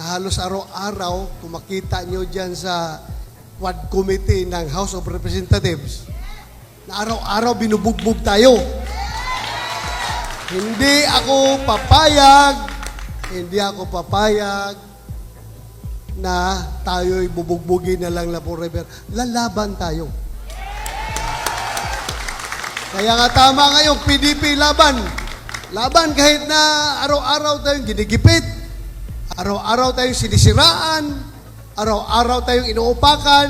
na halos araw-araw, kung makita nyo dyan sa Quad Committee ng House of Representatives, na araw-araw binubugbog tayo. Hindi ako papayag, hindi ako papayag na tayo'y bubugbugin na lang na forever. Lalaban tayo. Kaya nga tama ngayon, PDP laban. Laban kahit na araw-araw tayong ginigipit, araw-araw tayong sinisiraan, araw-araw tayong inuupakan,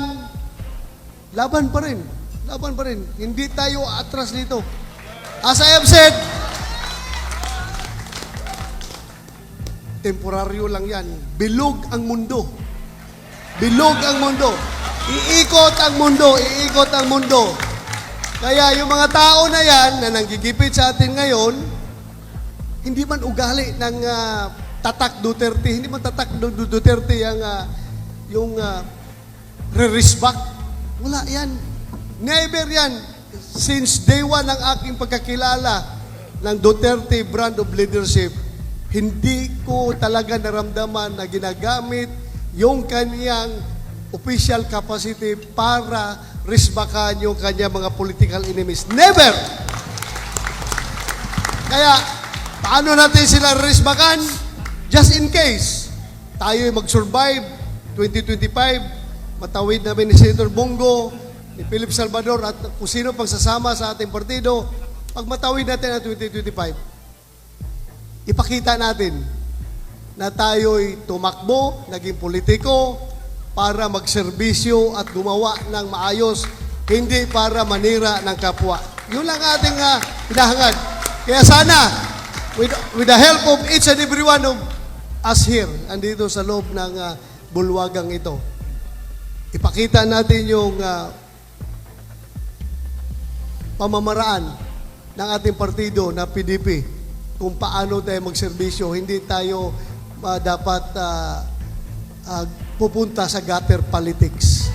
laban pa rin. Laban pa rin. Hindi tayo atras dito. As I have said, temporaryo lang yan. Bilog ang mundo. Bilog ang mundo. Iikot ang mundo. Iikot ang mundo. Kaya yung mga tao na yan na nanggigipit sa atin ngayon, hindi man ugali ng ah, tatak Duterte, hindi man tatak Du- Du- Duterte ah, yung uh, re-respect. Wala yan. Never yan. Since day one ng aking pagkakilala ng Duterte brand of leadership, hindi ko talaga naramdaman na ginagamit yung kanyang official capacity para risbakan yung kanyang mga political enemies. Never! Kaya, paano natin sila risbakan? Just in case, tayo mag-survive 2025, matawid namin ni Senator Bongo, ni Philip Salvador at kung sino pang sasama sa ating partido, pag matawid natin ang 2025, ipakita natin na tayo'y tumakbo, naging politiko, para magserbisyo at gumawa ng maayos, hindi para manira ng kapwa. Yun lang ating uh, hinahangad. Kaya sana, with, with the help of each and every one of us here, andito sa loob ng uh, bulwagang ito, ipakita natin yung uh, pamamaraan ng ating partido na PDP kung paano tayo magserbisyo. Hindi tayo uh, dapat uh, uh, pupunta sa gutter politics.